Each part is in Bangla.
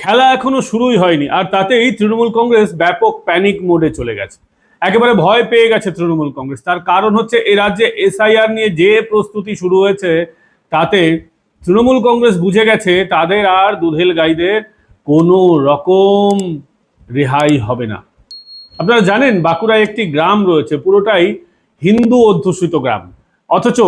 খেলা এখনও শুরুই হয়নি, আর তাতেই তৃণমূল কংগ্রেস ব্যাপক প্যানিক মোডে চলে গেছে। একেবারে ভয় পেয়ে গেছে তৃণমূল কংগ্রেস। তার কারণ হচ্ছে এ রাজ্যে এসআইআর নিয়ে যে প্রস্তুতি শুরু হয়েছে, তাতে তৃণমূল কংগ্রেস বুঝে গেছে তাদের আর দুধেল গাইদের কোনো রকম রেহাই হবে না। আপনারা জানেন বাঁকুড়ায় একটি গ্রাম রয়েছে, পুরোটাই হিন্দু অধ্যুষিত গ্রাম। অথচ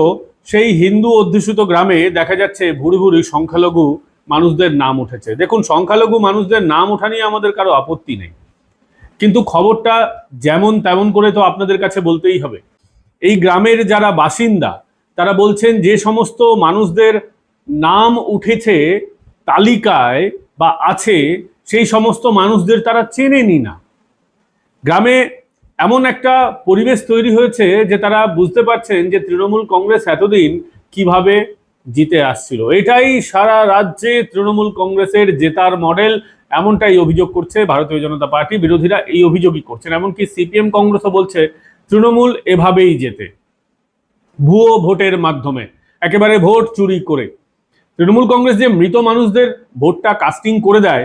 সেই হিন্দু অধ্যুষিত গ্রামে দেখা যাচ্ছে ভুরি ভুরি সংখ্যালঘু মানুষদের নাম উঠেছে। দেখুন, সংখ্যালঘু মানুষদের নাম ওঠা নিয়ে আমাদের কারও আপত্তি নেই। কিন্তু খবরটা যেমন তেমন করে তো আপনাদের কাছে বলতেই হবে। এই গ্রামের যারা বাসিন্দা, তারা বলছেন যে সমস্ত মানুষদের নাম উঠেছে তালিকায় বা আছে, সেই সমস্ত মানুষদের তারা চেনেনি না। গ্রামে এমন একটা পরিবেশ তৈরি হয়েছে যে তারা বুঝতে পারছেন যে তৃণমূল কংগ্রেস এতদিন কীভাবে জিতে আসছিল। এটাই সারা রাজ্যে তৃণমূল কংগ্রেসের জেতার মডেল, এমনটাই অভিযোগ করছে ভারতীয় জনতা পার্টি। বিরোধীরা এই অভিযোগই করছেন, এমনকি সিপিএম কংগ্রেসও বলছে তৃণমূল এভাবেই জেতে। ভুয়ো ভোটের মাধ্যমে, একেবারে ভোট চুরি করে। তৃণমূল কংগ্রেস যে মৃত মানুষদের ভোটটা কাস্টিং করে দেয়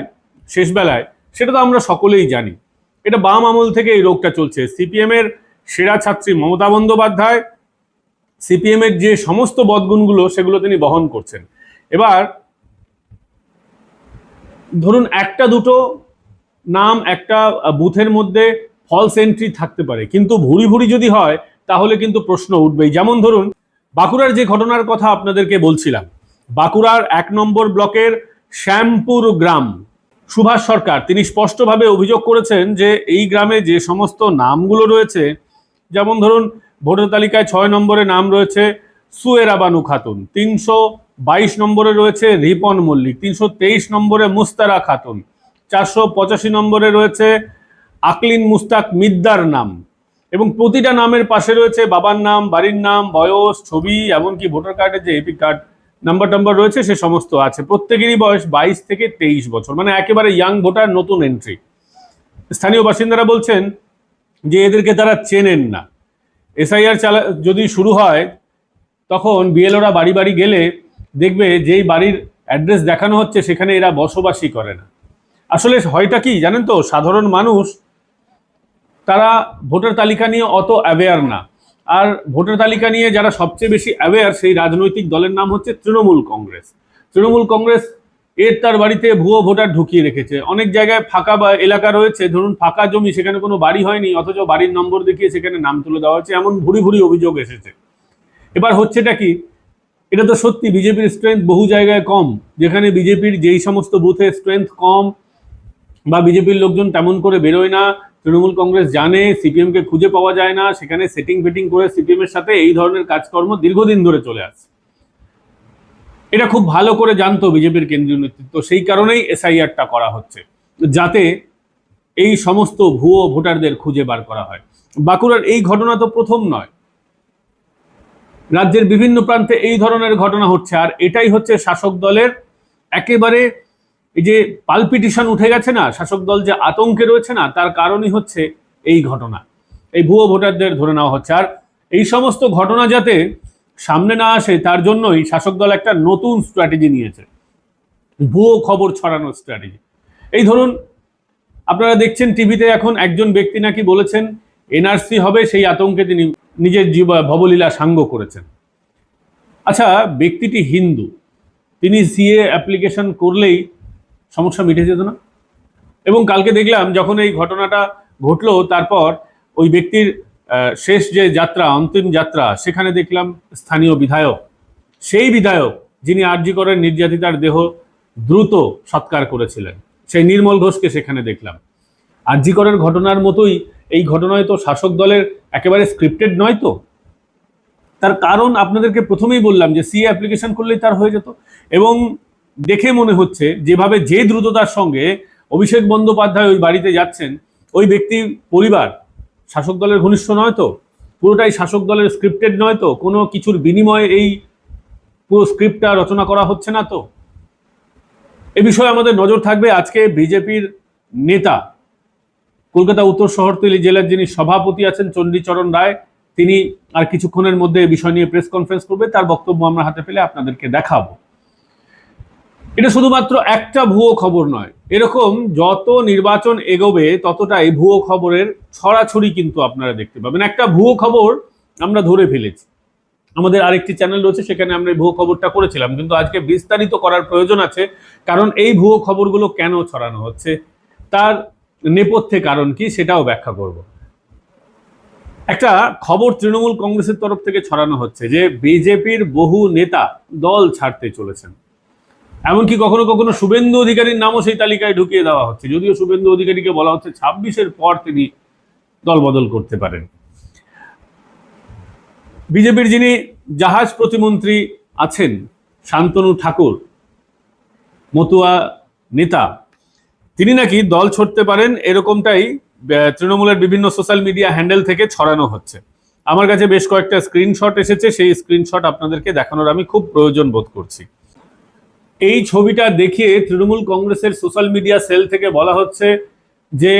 শেষ বেলায় সেটা তো আমরা সকলেই জানি। এটা বাম আমল থেকে এই রোগটা চলছে। সিপিএম এর সেরা ছাত্রী মমতা বন্দ্যোপাধ্যায় সিপিএম এর যে সমস্ত বদগুণগুলো, সেগুলো তিনি বহন করছেন। এবার ধরুন একটা দুটো নাম একটা বুথের মধ্যে ফলস এন্ট্রি থাকতে পারে, কিন্তু ভুরি ভুরি যদি হয়, তাহলে কিন্তু প্রশ্ন উঠবেই। যেমন ধরুন, বাঁকুড়ার যে ঘটনার কথা আপনাদেরকে বলছিলাম, বাঁকুড়ার এক নম্বর ব্লকের শ্যামপুর গ্রাম, সুভাষ সরকার, তিনি স্পষ্টভাবে অভিযোগ করেছেন যে এই গ্রামে যে সমস্ত নামগুলো রয়েছে, যেমন ধরুন ভোটার তালিকায় ছয় নম্বরে নাম রয়েছে সুয়েরা বানু খাতুন, তিনশো বাইশ নম্বরে রয়েছে রিপন মল্লিক, তিনশো তেইশ নম্বরে মুস্তারা খাতুন, চারশো পঁচাশি নম্বরে রয়েছে আকলিন মুস্তাক মিদ্দার নাম এবং প্রতিটা নামের পাশে রয়েছে বাবার নাম, বাড়ির নাম, বয়স, ছবি, এমনকি ভোটার কার্ডের যে এপি কার্ড নাম্বার টাম্বার রয়েছে সে সমস্ত আছে। প্রত্যেকেরই বয়স বাইশ থেকে তেইশ বছর মানে একেবারে ইয়াং ভোটার, নতুন এন্ট্রি স্থানীয় বাসিন্দারা বলছেন যে এদেরকে তারা চেনেন না। এসআইআর চালা, যদি শুরু হয়, তখন বিএলওরা বাড়ি বাড়ি গেলে দেখবে যেই বাড়ির অ্যাড্রেস দেখানো হচ্ছে, সেখানে এরা বসবাসই করে না। আসলে হয়টা কি জানেন তো? সাধারণ মানুষ, তারা ভোটার তালিকা নিয়ে অত অ্যাওয়্যার না। আর ভোটার তালিকা নিয়ে যারা সবচেয়ে বেশি অ্যাওয়্যার সেই রাজনৈতিক দলের নাম হচ্ছে তৃণমূল কংগ্রেস। তৃণমূল কংগ্রেস এর তার বাড়িতে ভুয়ো ভোটার ঢুকিয়ে রেখেছে। অনেক জায়গায় ফাঁকা বা এলাকা রয়েছে, ধরুন ফাঁকা জমি, সেখানে কোনো বাড়ি হয়নি, অথচ বাড়ির নম্বর দেখিয়ে সেখানে নাম তুলে দেওয়া হচ্ছে এমন ভুরি ভুরি অভিযোগ এসেছে। এবার হচ্ছেটা কি? এটা তো সত্যি, বিজেপির স্ট্রেংথ বহু জায়গায় কম, যেখানে বিজেপির যেই সমস্ত বুথে স্ট্রেংথ কম, বা বিজেপির লোকজন তেমন করে বেরোয় না, তৃণমূল কংগ্রেস জানে, সিপিএমকে খুঁজে পাওয়া যায় না, সেখানে সেটিং ফিটিং করে সিপিএমের সাথে এই ধরনের কাজকর্ম দীর্ঘদিন ধরে চলে আসছে। এটা খুব ভালো করে জানতো বিজেপির কেন্দ্রীয় নেতৃত্ব। সেই কারণেই এসআইআরটা করা হচ্ছে, যাতে এই সমস্ত ভুয়ো ভোটারদের খুঁজে বার করা হয়। বাঁকুড়ার এই ঘটনা তো প্রথম নয়। রাজ্যের বিভিন্ন প্রান্তে এই ধরনের ঘটনা হচ্ছে, আর এটাই হচ্ছে শাসক দলের একেবারে এই যে পালপিটিশন উঠে গেছে না, শাসক দল যে আতঙ্কে রয়েছে না, তার কারণই হচ্ছে এই ঘটনা। এই ভুয়ো ভোটারদের ধরে নেওয়া হচ্ছে। আর এই সমস্ত ঘটনা যাতে সামনে না আসে, তার জন্যই শাসক দল একটা নতুন স্ট্র্যাটেজি নিয়েছে। ভুয়ো খবর ছড়ানোর স্ট্র্যাটেজি এই ধরুন, আপনারা দেখছেন টিভিতে এখন একজন ব্যক্তি নাকি বলেছেন, এনআরসি হবে, সেই আতঙ্কে তিনি নিজের জীব, ভবলীলা সাঙ্গ করেছেন। আচ্ছা ব্যক্তিটি হিন্দু, তিনি সিএ অ্যাপ্লিকেশন করলেই সমস্যা মিটে যেত না? এবং কালকে দেখলাম, যখন এই ঘটনাটা ঘটলো, তারপর ওই ব্যক্তির শেষ যে যাত্রা, অন্তিম যাত্রা, সেখানে দেখলাম স্থানীয় বিধায়ক। সেই বিধায়ক যিনি আরজি করেন নির্যাতিতার দেহ দ্রুত সৎকার করেছিলেন। সেই নির্মল ঘোষকে সেখানে দেখলাম। আরজি করের ঘটনার মতোই এই ঘটনায় তো শাসক দলের একেবারে স্ক্রিপ্টেড নয় তো? তার কারণ আপনাদেরকে প্রথমেই বললাম যে সি অ্যাপ্লিকেশন করলেই তার হয়ে যেত। এবং দেখে মনে হচ্ছে যেভাবে যে দ্রুততার সঙ্গে অভিষেক বন্দ্যোপাধ্যায় ওই বাড়িতে যাচ্ছেন, ওই ব্যক্তির পরিবার শাসক দলের ঘনিষ্ঠ নয় তো? পুরোটাই শাসক দলের স্ক্রিপ্টেড নয় তো? কোনো কিছুর বিনিময়ে এই পুরো স্ক্রিপ্টটা রচনা করা হচ্ছে না তো? এ বিষয়ে আমাদের নজর থাকবে আজকে বিজেপির নেতা, কলকাতা উত্তর শহরতলি জেলার যিনি সভাপতি আছেন চণ্ডীচরণ রায়, তিনি আর কিছুক্ষণের মধ্যে এই বিষয় নিয়ে প্রেস কনফারেন্স করবে। তার বক্তব্য আমরা হাতে পেলে আপনাদেরকে দেখাবো। এটা শুধুমাত্র একটা ভুয়ো খবর নয়। এরকম যত নির্বাচন এগোবে, ততটাই ভুয়ো খবরের ছড়াছড়ি কিন্তু আপনারা দেখতে পাবেন। একটা ভুয়ো খবর আমরা ধরে ফেলেছি। আমাদের আরেকটি চ্যানেল রয়েছে, সেখানে আমরা এই ভুয়ো খবরটা করেছিলাম। কিন্তু আজকে বিস্তারিত করার প্রয়োজন আছে, কারণ এই ভুয়ো খবরগুলো কেন ছড়ানো হচ্ছে, তার নেপথ্যে কারণ কি সেটাও ব্যাখ্যা করব। একটা খবর তৃণমূল কংগ্রেসের তরফ থেকে ছড়ানো হচ্ছে যে, বিজেপির বহু নেতা দল ছাড়তে চলেছেন। এমনকি কখনো কখনো শুভেন্দু অধিকারীর নামও সেই তালিকায় ঢুকিয়ে দেওয়া হচ্ছে। যদিও শুভেন্দু অধিকারীকে বলা হচ্ছে ছাব্বিশের পর তিনি দল বদল করতে পারেন। বিজেপির যিনি জাহাজ প্রতিমন্ত্রী আছেন, শান্তনু ঠাকুর, মতুয়া নেতা, তিনি নাকি দল ছড়তে পারেন এরকমটাই তৃণমূলের বিভিন্ন সোশ্যাল মিডিয়া হ্যান্ডেল থেকে ছড়ানো হচ্ছে। আমার কাছে বেশ কয়েকটা স্ক্রিনশট এসেছে, সেই স্ক্রিনশট আপনাদেরকে দেখানোর আমি খুব প্রয়োজন বোধ করছি। এই ছবিটা দেখিয়ে তৃণমূল কংগ্রেসের সোশ্যাল মিডিয়া সেল থেকে বলা হচ্ছে যে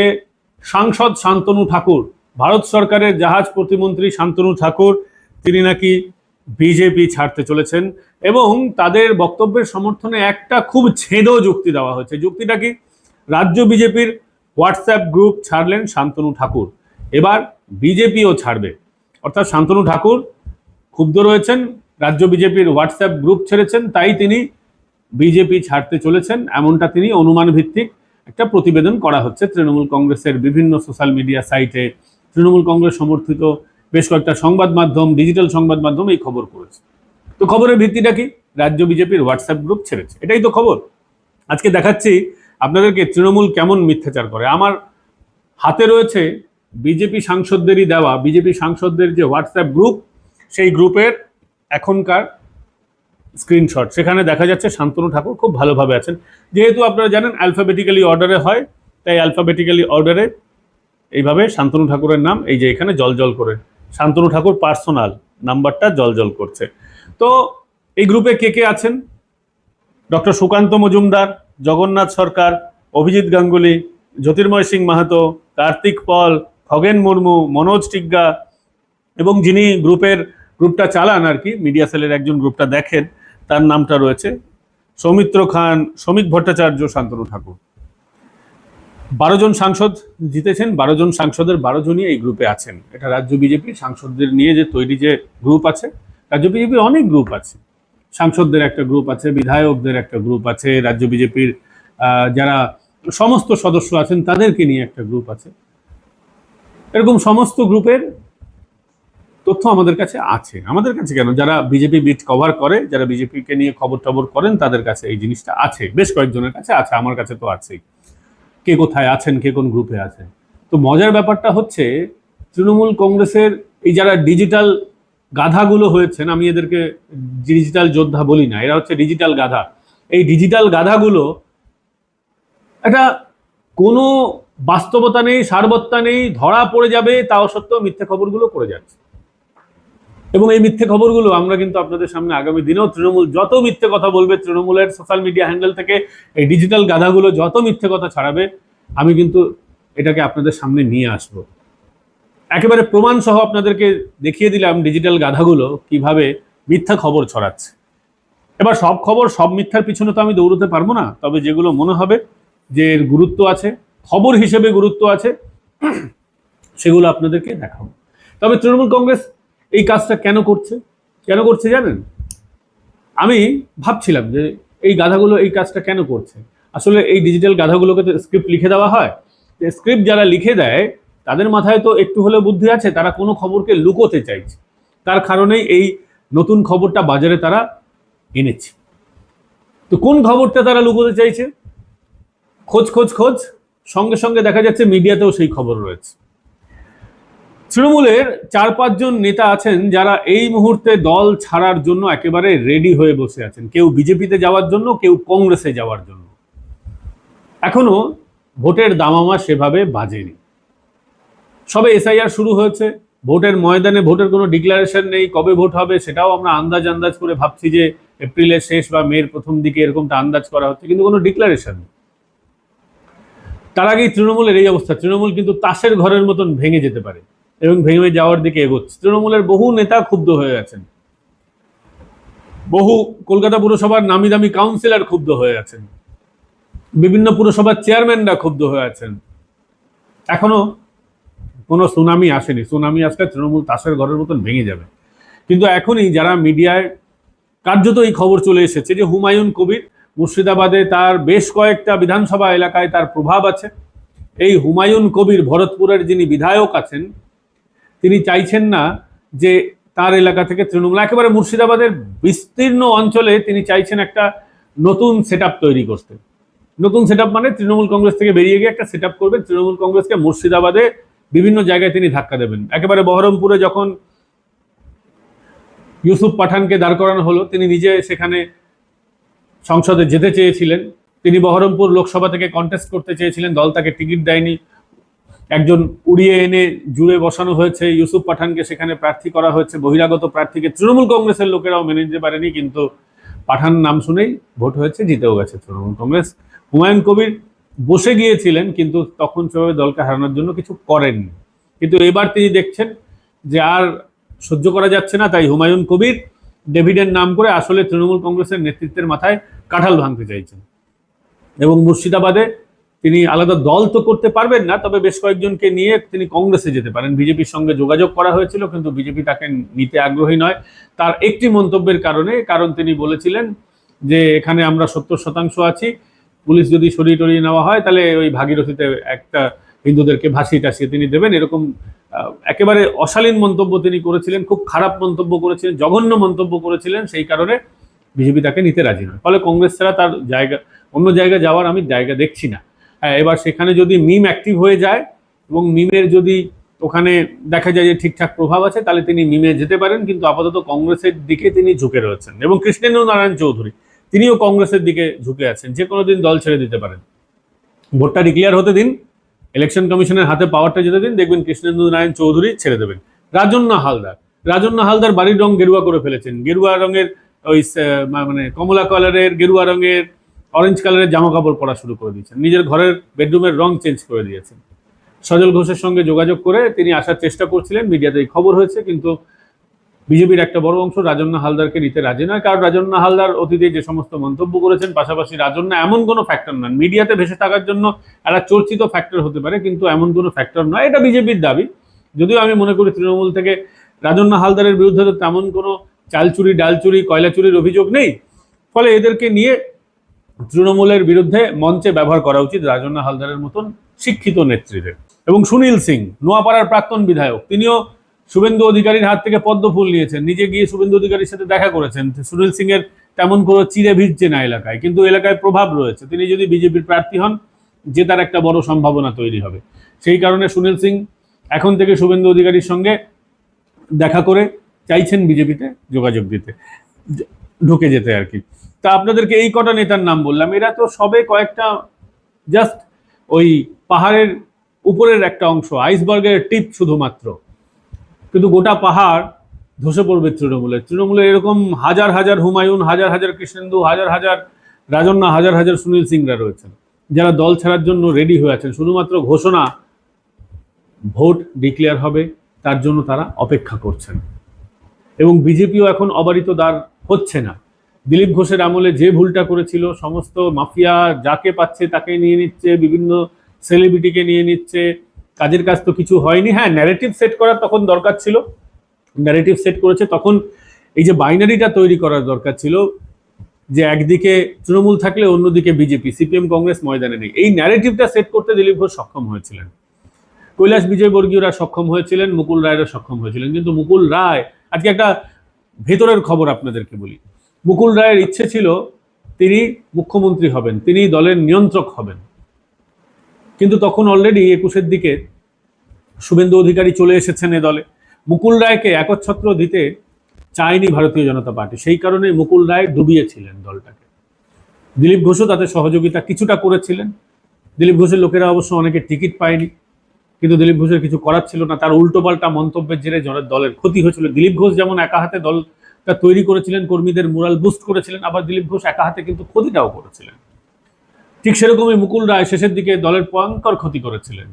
সাংসদ শান্তনু ঠাকুর, ভারত সরকারের জাহাজ প্রতিমন্ত্রী শান্তনু ঠাকুর, তিনি নাকি বিজেপি ছাড়তে চলেছেন এবং তাদের বক্তব্যের সমর্থনে একটা খুব ছেদ যুক্তি দেওয়া হয়েছে। যুক্তিটা কি? রাজ্য বিজেপির হোয়াটসঅ্যাপ গ্রুপ ছাড়লেন শান্তনু ঠাকুর। এবার বিজেপিও ছাড়বে। অর্থাৎ শান্তনু ঠাকুর ক্ষুব্ধ রয়েছেন, রাজ্য বিজেপির হোয়াটসঅ্যাপ গ্রুপ ছেড়েছেন, তাই তিনি বিজেপি ছাড়তে চলেছেন, এমনটা তিনি অনুমান ভিত্তিক একটা প্রতিবেদন করা হচ্ছে। তৃণমূল কংগ্রেসের বিভিন্ন সোশ্যাল মিডিয়া সাইটে তৃণমূল কংগ্রেস সমর্থিত বেশ কয়েকটা সংবাদ মাধ্যম, ডিজিটাল সংবাদ মাধ্যম এই খবর করেছে। তো খবরের ভিত্তিটা কি? রাজ্য বিজেপির হোয়াটসঅ্যাপ গ্রুপ ছেড়েছে। এটাই তো খবর। আজকে দেখাচ্ছি আপনাদেরকে তৃণমূল কেমন মিথ্যাচার করে। আমার হাতে রয়েছে বিজেপি সাংসদদেরই দেওয়া, বিজেপি সাংসদদের যে হোয়াটসঅ্যাপ গ্রুপ, সেই গ্রুপের এখনকার স্ক্রিনশট। সেখানে দেখা যাচ্ছে শান্তনু ঠাকুর খুব ভালোভাবে আছেন। যেহেতু আপনারা জানেন অ্যালফাবেটিক্যালি অর্ডারে হয়, তাই অ্যালফাবেটিক্যালি অর্ডারে এইভাবে শান্তনু ঠাকুরের নাম, এই যে এখানে জল জল করে। শান্তনু ঠাকুর পার্সোনাল নাম্বারটা জল জল করছে। তো এই গ্রুপে কে কে আছেন? ডক্টর সুকান্ত মজুমদার, জগন্নাথ সরকার, অভিজিৎ গাঙ্গুলি, জ্যোতির্ময় সিং মাহাতো, কার্তিক পল, খগেন মুর্মু, মনোজ টিগ্গা এবং যিনি গ্রুপের, গ্রুপটা চালান আর কি মিডিয়া সেলের একজন গ্রুপটা দেখেন তার নামটা রয়েছে সৌমিত্র খান শ্রমিক ভট্টাচার্য, শান্তনু ঠাকুর। বারো জন সাংসদ জিতেছেন, বারো জন সাংসদের বারো জনই এই গ্রুপে আছেন। এটা রাজ্য বিজেপি সাংসদদের নিয়ে যে তৈরি যে গ্রুপ আছে, রাজ্য বিজেপির অনেক গ্রুপ আছে। সাংসদদের একটা গ্রুপ আছে, বিধায়কদের একটা গ্রুপ আছে, রাজ্য বিজেপির যারা সমস্ত সদস্য আছেন তাদেরকে নিয়ে একটা গ্রুপ আছে। এরকম সমস্ত গ্রুপের তথ্য আমাদের কাছে আছে। আমাদের কাছে কেন? যারা বিজেপি বিট কভার করে, যারা বিজেপিকে নিয়ে খবর টবর করেন, তাদের কাছে এই জিনিসটা আছে। বেশ কয়েকজনের কাছে আছে, আমার কাছে তো আছেই। কে কোথায় আছেন, কে কোন গ্রুপে আছেন? তো মজার ব্যাপারটা হচ্ছে, তৃণমূল কংগ্রেসের এই যারা ডিজিটাল গাধাগুলো হয়েছেন, আমি এদেরকে ডিজিটাল যোদ্ধা বলি না, এরা হচ্ছে ডিজিটাল গাধা। এই ডিজিটাল গাধাগুলো একটা কোনো বাস্তবতা নেই, সারবত্তা নেই, ধরা পড়ে যাবে, তাও সত্ত্বেও মিথ্যে খবরগুলো করে যাচ্ছে। এবং এই মিথ্যে খবরগুলো আমরা কিন্তু আপনাদের সামনে আগামী দিনেও তৃণমূল যত মিথ্যে কথা বলবে, তৃণমূলের সোশ্যাল মিডিয়া হ্যান্ডেল থেকে এই ডিজিটাল গাধাগুলো যত মিথ্যে কথা ছাড়াবে, আমি কিন্তু এটাকে আপনাদের সামনে নিয়ে আসব। একেবারে প্রমাণ সহ আপনাদেরকে দেখিয়ে দিলাম ডিজিটাল গাধাগুলো কীভাবে মিথ্যা খবর ছড়াচ্ছে। এবার সব খবর, সব মিথ্যার পিছনে তো আমি দৌড়তে পারব না, তবে যেগুলো মনে হবে যে এর গুরুত্ব আছে, খবর হিসেবে গুরুত্ব আছে, সেগুলো আপনাদেরকে দেখাবো। তবে তৃণমূল কংগ্রেস এই কাজটা কেন করছে? কেন করছে জানেন? আমি ভাবছিলাম যে এই গাধাগুলো এই কাজটা কেন করছে? আসলে এই ডিজিটাল গাধাগুলোকে তো স্ক্রিপ্ট লিখে দেওয়া হয়। স্ক্রিপ্ট যারা লিখে দেয়, তাদের মাথায় তো একটু হলেও বুদ্ধি আছে, তারা কোনো খবরকে লুকোতে চাইছে। তার কারণেই এই নতুন খবরটা বাজারে তারা এনেছে। তো কোন খবরটা তারা লুকোতে চাইছে? খোঁজ খোঁজ খোঁজ। সঙ্গে সঙ্গে দেখা যাচ্ছে মিডিয়াতেও সেই খবর রয়েছে। তৃণমূলের চার পাঁচজন নেতা আছেন যারা এই মুহূর্তে দল ছাড়ার জন্য একেবারে রেডি হয়ে বসে আছেন। কেউ বিজেপিতে যাওয়ার জন্য, কেউ কংগ্রেসে যাওয়ার জন্য। এখনও ভোটের দামামা সেভাবে বাজেনি। সবে এসআইআর শুরু হয়েছে। ভোটের ময়দানে ভোটের কোনো ডিক্লারেশন নেই, কবে ভোট হবে সেটাও আমরা আন্দাজ আন্দাজ করে ভাবছি যে এপ্রিলের শেষ বা মের প্রথম দিকে এরকমটা আন্দাজ করা হচ্ছে, কিন্তু কোনো ডিক্লারেশন নেই। তার আগেই তৃণমূলের এই অবস্থা। তৃণমূল কিন্তু তাসের ঘরের মতন ভেঙে যেতে পারে। এবং ভেঙে যাওয়ার দিকে এগোচ্ছে। তৃণমূলের বহু নেতা ক্ষুব্ধ হয়ে গেছেন। বহু কলকাতা পুরসভার নামি দামি কাউন্সিলর ক্ষুব্ধ হয়ে আছেন বিভিন্ন পুরসভার চেয়ারম্যানরা ক্ষুব্ধ হয়ে আছেন এখনও কোনো সুনামি আসেনি। সুনামি আসলে তৃণমূল তাসের ঘরের মতন ভেঙে যাবে। কিন্তু এখনই যারা মিডিয়ায় কার্যত এই খবর চলে এসেছে যে হুমায়ুন কবির মুর্শিদাবাদে তার বেশ কয়েকটা বিধানসভা এলাকায় তার প্রভাব আছে। এই হুমায়ুন কবির ভরতপুরের যিনি বিধায়ক আছেন তিনি চাইছেন না যে তার এলাকা থেকে তৃণমূল, একেবারে মুর্শিদাবাদের বিস্তীর্ণ অঞ্চলে তিনি চাইছেন একটা নতুন সেট তৈরি করতে। নতুন সেট মানে তৃণমূল কংগ্রেস থেকে বেরিয়ে গিয়ে একটা সেট করবেন। তৃণমূল কংগ্রেসকে মুর্শিদাবাদে বিভিন্ন জায়গায় তিনি ধাক্কা দেবেন। একেবারে বহরমপুরে যখন ইউসুফ পাঠানকে দাঁড় করানো হলো, তিনি নিজে সেখানে সংসদে যেতে চেয়েছিলেন। তিনি বহরমপুর লোকসভা থেকে কন্টেস্ট করতে চেয়েছিলেন, দল তাকে টিকিট দেয়নি। একজন উড়িয়ে এনে জুড়ে বসানো হয়েছে। ইউসুফ পাঠানকে সেখানে প্রার্থী করা হয়েছে। বহিরাগত প্রার্থীকে তৃণমূল কংগ্রেসের লোকেরাও মেনে নিতে পারেনি, কিন্তু পাঠান নাম শুনেই ভোট হয়েছে, জিতেও গেছে তৃণমূল কংগ্রেস। হুমায়ুন কবির বসে গিয়েছিলেন, কিন্তু তখন সেভাবে দলকে হারানোর জন্য কিছু করেননি। কিন্তু এবার তিনি দেখছেন যে আর সহ্য করা যাচ্ছে না, তাই হুমায়ুন কবির ডেভিডের নাম করে আসলে তৃণমূল কংগ্রেসের নেতৃত্বের মাথায় কাঁঠাল ভাঙতে চাইছেন। এবং মুর্শিদাবাদে তিনি আলাদা দল তো করতে পারবেন না, তবে বেশ কয়েকজনকে নিয়ে তিনি কংগ্রেসে যেতে পারেন। বিজেপির সঙ্গে যোগাযোগ করা হয়েছিল, কিন্তু বিজেপি তাকে নিতে আগ্রহী নয়। তার একটি মন্তব্যের কারণে, কারণ তিনি বলেছিলেন যে, এখানে আমরা সত্তর শতাংশ আছি, পুলিশ যদি সরিয়ে টরিয়ে নেওয়া হয়, তাহলে ওই ভাগীরথীতে একটা হিন্দুদেরকে ভাসিয়ে টাসিয়ে তিনি দেবেন। এরকম একেবারে অশালীন মন্তব্য তিনি করেছিলেন, খুব খারাপ মন্তব্য করেছিলেন, জঘন্য মন্তব্য করেছিলেন, সেই কারণে বিজেপি তাকে নিতে রাজি নয়। ফলে কংগ্রেস ছাড়া তার জায়গা, অন্য জায়গায় যাওয়ার আমি জায়গা দেখছি না। এবার সেখানে যদি মিম অ্যাক্টিভ হয়ে যায় এবং মিমের যদি ওখানে দেখা যায় যে ঠিকঠাক প্রভাব আছে, তাহলে তিনি মিমে যেতে পারেন, কিন্তু আপাতত কংগ্রেসের দিকে তিনি ঝুঁকে রয়েছেন। এবং কৃষ্ণেন্দ্র নারায়ণ চৌধুরী, তিনিও কংগ্রেসের দিকে ঝুঁকে আছেন, যে কোনো দিন দল ছেড়ে দিতে পারেন। ভোটটা ডিক্লিয়ার হতে দিন ইলেকশন কমিশনের হাতে পাওয়ারটা যেতে দিন, দেখবেন কৃষ্ণেন্দু নারায়ণ চৌধুরী ছেড়ে দেবেন। রাজন্য হালদার রাজন্য হালদার বাড়ির রং গেরুয়া করে ফেলেছেন। গেরুয়া রঙের ওই মানে কমলা কালারের গেরুয়া রঙের অরেঞ্জ কালারের জামা কাপড় পরা শুরু করে দিয়েছেন। নিজের ঘরের বেডরুমের রং চেঞ্জ করে দিয়েছেন। সজল ঘোষের সঙ্গে যোগাযোগ করে তিনি আসার চেষ্টা করছিলেন, মিডিয়াতে এই খবর হয়েছে, কিন্তু বিজেপির একটা বড় অংশ রাজন্য হালদারকে নিতে রাজি নয়, কারণ রাজন্য হালদার অতীতে যে সমস্ত মন্তব্য করেছেন, পাশাপাশি রাজন্য এমন কোনো ফ্যাক্টর নয়। মিডিয়াতে ভেসে থাকার জন্য একটা চর্চিত ফ্যাক্টর হতে পারে, কিন্তু এমন কোনো ফ্যাক্টর নয়। এটা বিজেপির দাবি। যদিও আমি মনে করি তৃণমূল থেকে রাজন্য হালদারের বিরুদ্ধে তো তেমন কোনো চাল চুরি ডাল কয়লা চুরির অভিযোগ নেই। ফলে এদেরকে নিয়ে তৃণমূলের বিরুদ্ধে মঞ্চে ব্যবহার করা উচিত রাজনা হালদারের মতন শিক্ষিত নেত্রীদের। এবং সুনীল সিং, নোয়াপাড়ার প্রাক্তন বিধায়ক, তিনিও শুভেন্দু অধিকারীর হাত থেকে পদ্ম ফুল নিয়েছেন। নিজে গিয়ে শুভেন্দু অধিকারীর সাথে দেখা করেছেন। সুনীল সিং এর তেমন কোনো চিরে ভিজছে না এলাকায়, কিন্তু এলাকায় প্রভাব রয়েছে। তিনি যদি বিজেপির প্রার্থী হন, জেতার একটা বড় সম্ভাবনা তৈরি হবে। সেই কারণে সুনীল সিং এখন থেকে শুভেন্দু অধিকারীর সঙ্গে দেখা করে চাইছেন বিজেপিতে যোগাযোগ দিতে। ঢুকে যেতে আর কি। তা আপনাদেরকে এই কটা নেতার নাম বললাম। এরা তো সবে কয়েকটা জাস্ট ওই পাহাড়ের উপরের একটা অংশ আইসবার্গের টিপ শুধুমাত্র। কিন্তু গোটা পাহাড় ধসে পড়বে তৃণমূলের। তৃণমূলের এরকম হাজার হাজার হুমায়ুন, হাজার হাজার কৃষ্ণেন্দু, হাজার হাজার রাজন্না, হাজার হাজার সুনীল সিংরা রয়েছেন। যারা দল ছাড়ার জন্য রেডি হয়ে আছেন, শুধুমাত্র ঘোষণা ভোট ডিক্লেয়ার হবে, তার জন্য তারা অপেক্ষা করছেন। এবং বিজেপিও এখন অবারিত দ্বার হচ্ছে না। দিলীপ ঘোষের আমলে যে ভুলটা করেছিল, সমস্ত মাফিয়া যাকে পাচ্ছে তাকে নিয়ে নিচ্ছে, বিভিন্ন সেলিব্রিটিকে নিয়ে নিচ্ছে। কাজের কাজ তো কিছু হয়নি। হ্যাঁ ন্যারেটিভ সেট করার তখন দরকার ছিল। ন্যারেটিভ সেট করেছে তখন এই যে বাইনারিটা তৈরি করার দরকার ছিল, যে একদিকে তৃণমূল থাকলে অন্যদিকে বিজেপি সিপিএম কংগ্রেস ময়দানে নেই। এই ন্যারেটিভটা সেট করতে দিলীপ ঘোষ সক্ষম হয়েছিলেন। কৈলাস বিজয়বর্গীয়রা সক্ষম হয়েছিলেন, মুকুল রায়রা সক্ষম হয়েছিলেন। কিন্তু মুকুল রায়, আজকে একটা ভেতরের খবর আপনাদেরকে বলি। মুকুল রায়ের ইচ্ছে ছিল তিনি মুখ্যমন্ত্রী হবেন, তিনি দলের নিয়ন্ত্রক হবেন। কিন্তু তখন অলরেডি একুশের দিকে শুভেন্দু অধিকারী চলে এসেছেন এ দলে। মুকুল রায়কে একচ্ছত্র দিতে চায়নি ভারতীয় জনতা পার্টি, সেই কারণে মুকুল রায় ডুবিয়েছিলেন দলটাকে। দিলীপ ঘোষও তাতে সহযোগিতা কিছুটা করেছিলেন। দিলীপ ঘোষের লোকেরা অবশ্য অনেকে টিকিট পায়নি, কিন্তু দিলীপ ঘোষের কিছু করার ছিল না। তার উল্টোপাল্টা মন্তব্যের জেরে দলের ক্ষতি হয়েছিল। দিলীপ ঘোষ যেমন একা হাতে দলটা তৈরি করেছিলেন, কর্মীদের মোরাল বুস্ট করেছিলেন, আবার দিলীপ ঘোষ একা হাতে কিন্তু ক্ষতিটাও করেছিলেন। ঠিক সেরকমই মুকুল রায় শেষের দিকে দলের ভয়ঙ্কর ক্ষতি করেছিলেন।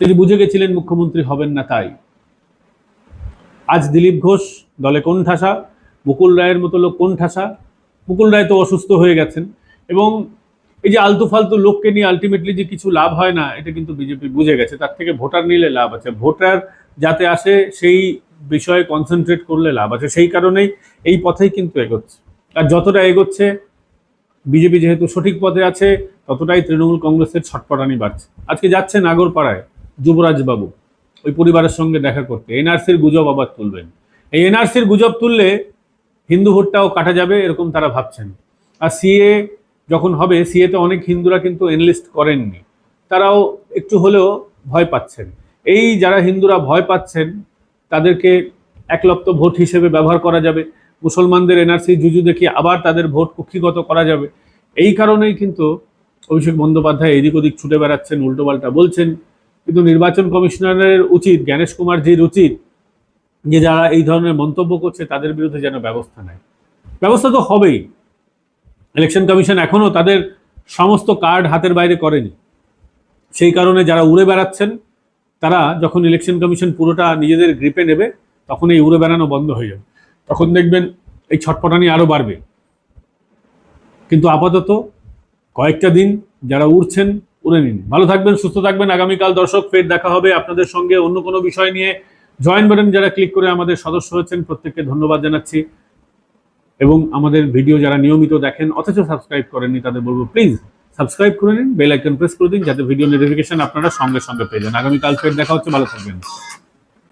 তিনি বুঝে গেছিলেন মুখ্যমন্ত্রী হবেন না তাই। আজ দিলীপ ঘোষ দলে কোন ঠাসা মুকুল রায়ের মতো লোক কোন ঠাসা মুকুল রায় তো অসুস্থ হয়ে গেছেন এবং এই যে আলতু ফালতু লোককে নিয়ে আলটিমেটলি যে কিছু লাভ হয় না, এটা কিন্তু বিজেপি বুঝে গেছে। তার থেকে ভোটার নিলে লাভ আছে। ভোটার যাতে আসে সেই বিষয়ে কনসেন্ট্রেট করলে লাভ আছে। সেই কারণেই এই পথেই কিন্তু এগোচ্ছে। আর যতটা এগোচ্ছে, বিজেপি যেহেতু সঠিক পথে আছে, ততটাই তৃণমূল কংগ্রেসের ছটপটানি বাড়ছে। আজকে যাচ্ছে নাগরপাড়ায় যুবরাজ বাবু ওই পরিবারের সঙ্গে দেখা করতে। এনআরসির গুজব আবার তুলবেন। এই এনআরসির গুজব তুললে হিন্দু ভোটটাও কাটা যাবে, এরকম তারা ভাবছেন। আর সিএ যখন হবে, সিএতে অনেক হিন্দুরা কিন্তু এনলিস্ট করেননি। তারাও একটু হলেও ভয় পাচ্ছেন। এই যারা হিন্দুরা ভয় পাচ্ছেন তাদেরকে একলপ্ত ভোট হিসেবে ব্যবহার করা যাবে। মুসলমানদের এনআরসি জুজু দেখিয়ে আবার তাদের ভোট কুক্ষিগত করা যাবে। এই কারণেই কিন্তু অভিষেক বন্দ্যোপাধ্যায় এদিক ওদিক ছুটে বেড়াচ্ছেন, উল্টোপাল্টা বলছেন। কিন্তু নির্বাচন কমিশনারের উচিত, জ্ঞানেশ কুমারজির উচিত যে যারা এই ধরনের মন্তব্য করছে তাদের বিরুদ্ধে যেন ব্যবস্থা নেয়। ব্যবস্থা তো হবেই। ইলেকশন কমিশন এখনও তাদের সমস্ত কার্ড হাতের বাইরে করেনি। সেই কারণে যারা উড়ে বেড়াচ্ছেন তারা যখন ইলেকশন কমিশন পুরোটা নিজেদের গ্রিপে নেবে, তখন এই উড়ে বেড়ানো বন্ধ হয়ে যাবে। তখন দেখবেন এই ছটপটানি আরও বাড়বে। কিন্তু আপাতত কয়েকটা দিন যারা উড়ছেন, উড়ে নিন। ভালো থাকবেন, সুস্থ থাকবেন। আগামীকাল দর্শক, ফের দেখা হবে আপনাদের সঙ্গে অন্য কোনো বিষয় নিয়ে। জয়েন বাটন যারা ক্লিক করে আমাদের সদস্য হচ্ছেন প্রত্যেককে ধন্যবাদ জানাচ্ছি। এবং আমাদের ভিডিও যারা নিয়মিত দেখেন, অথচ সাবস্ক্রাইব করেননি, তাদের বলব প্লিজ সাবস্ক্রাইব করে নিন, বেল আইকন প্রেস করে দিন, যাতে ভিডিও নোটিফিকেশন আপনারা সঙ্গে সঙ্গে পেয়ে যান। আগামীকাল ফের দেখা হচ্ছে, ভালো থাকবেন।